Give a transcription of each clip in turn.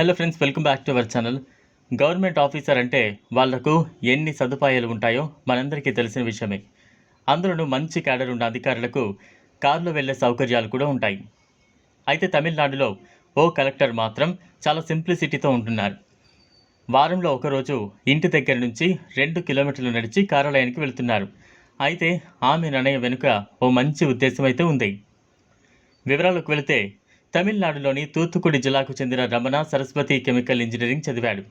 Hello friends welcome back to our channel government officer అంటే వాళ్ళకు ఎన్ని సదుపాయాలు ఉంటాయో మనందరికీ తెలిసిన విషయమే. అందులోనూ మంచి క్యాడర్ ఉన్న అధికారులకు కారులో వెళ్ళే సౌకర్యాలు కూడా ఉంటాయి. అయితే తమిళనాడులో ఓ కలెక్టర్ మాత్రం చాలా సింప్లిసిటీతో ఉంటున్నారు. వారంలో ఒకరోజు ఇంటి దగ్గర నుంచి రెండు కిలోమీటర్లు నడిచి కార్యాలయానికి వెళ్తున్నారు. అయితే ఆమె నిర్ణయం వెనుక ఓ మంచి ఉద్దేశం అయితే ఉంది. వివరాలకు వెళితే తమిళనాడులోని తూత్తుకుడి జిల్లాకు చెందిన రమణ సరస్వతి కెమికల్ ఇంజనీరింగ్ చదివాడు.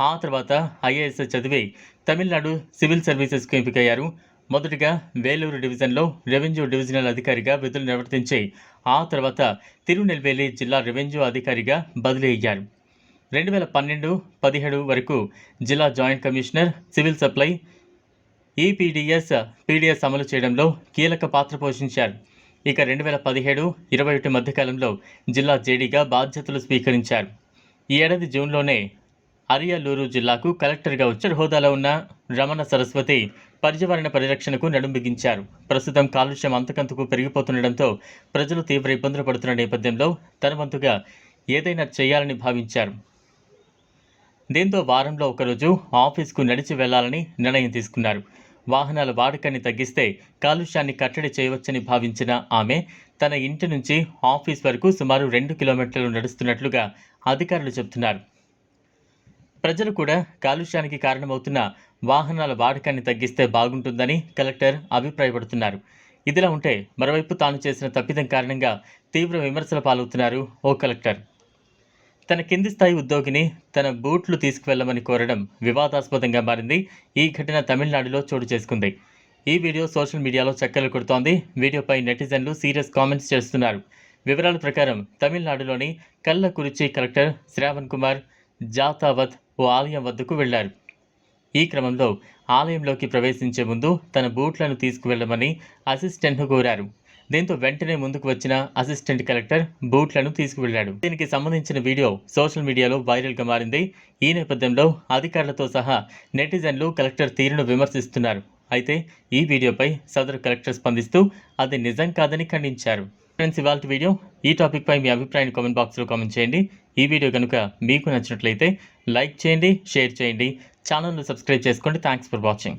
ఆ తర్వాత ఐఏఎస్ చదివి తమిళనాడు సివిల్ సర్వీసెస్కు ఎంపికయ్యారు. మొదటిగా వేలూరు డివిజన్లో రెవెన్యూ డివిజనల్ అధికారిగా విధులు నిర్వర్తించి ఆ తర్వాత తిరునెల్వేలి జిల్లా రెవెన్యూ అధికారిగా బదిలీ అయ్యారు. రెండు వేల పన్నెండు పదిహేడు వరకు జిల్లా joint commissioner civil supply ePDS PDS అమలు చేయడంలో కీలక పాత్ర పోషించారు. ఇక రెండు వేల పదిహేడు ఇరవై ఒకటి మధ్యకాలంలో జిల్లా జేడీగా బాధ్యతలు స్వీకరించారు. ఈ ఏడాది జూన్లోనే అరియలూరు జిల్లాకు కలెక్టర్గా వచ్చారు హోదాలో ఉన్న రమణ సరస్వతి పర్యావరణ పరిరక్షణకు నడుం బిగించారు. ప్రస్తుతం కాలుష్యం అంతకంతకు పెరిగిపోతుండటంతో ప్రజలు తీవ్ర ఇబ్బందులు పడుతున్న నేపథ్యంలో తన వంతుగా ఏదైనా చేయాలని భావించారు. దీంతో వారంలో ఒకరోజు ఆఫీస్కు నడిచి వెళ్ళాలని నిర్ణయం తీసుకున్నారు. వాహనాల వాడకాన్ని తగ్గిస్తే కాలుష్యాన్ని కట్టడి చేయవచ్చని భావించిన ఆమె తన ఇంటి నుంచి ఆఫీస్ వరకు సుమారు రెండు కిలోమీటర్లు నడుస్తున్నట్లుగా అధికారులు చెబుతున్నారు. ప్రజలు కూడా కాలుష్యానికి కారణమవుతున్న వాహనాల వాడకాన్ని తగ్గిస్తే బాగుంటుందని కలెక్టర్ అభిప్రాయపడుతున్నారు. ఇదిలా ఉంటే మరోవైపు తాను చేసిన తప్పిదం కారణంగా తీవ్ర విమర్శల పాలవుతున్నారు ఓ కలెక్టర్. తన కింది స్థాయి ఉద్యోగిని తన బూట్లు తీసుకువెళ్ళమని కోరడం వివాదాస్పదంగా మారింది. ఈ ఘటన తమిళనాడులో చోటు చేసుకుంది. ఈ వీడియో సోషల్ మీడియాలో చక్కర్లు కొడుతోంది. వీడియోపై నెటిజన్లు సీరియస్ కామెంట్స్ చేస్తున్నారు. వివరాల ప్రకారం తమిళనాడులోని కల్లకురిచి కలెక్టర్ శ్రావణ్ కుమార్ జాతావత్ ఓ ఆలయం వద్దకు వెళ్ళారు. ఈ క్రమంలో ఆలయంలోకి ప్రవేశించే ముందు తన బూట్లను తీసుకువెళ్ళమని అసిస్టెంట్ను కోరారు. దీంతో వెంటనే ముందుకు వచ్చిన అసిస్టెంట్ కలెక్టర్ బూట్లను తీసుకువెళ్ళాడు దీనికి సంబంధించిన వీడియో సోషల్ మీడియాలో వైరల్గా మారింది. ఈ నేపథ్యంలో అధికారులతో సహా నెటిజన్లు కలెక్టర్ తీరును విమర్శిస్తున్నారు. అయితే ఈ వీడియోపై సదరు కలెక్టర్ స్పందిస్తూ అది నిజం కాదని ఖండించారు. ఫ్రెండ్స్ ఇవాళ వీడియో ఈ టాపిక్పై మీ అభిప్రాయాన్ని కామెంట్ బాక్స్లో కామెంట్ చేయండి. ఈ వీడియో కనుక మీకు నచ్చినట్లయితే లైక్ చేయండి షేర్ చేయండి. ఛానల్ను సబ్స్క్రైబ్ చేసుకోండి. Thanks for watching.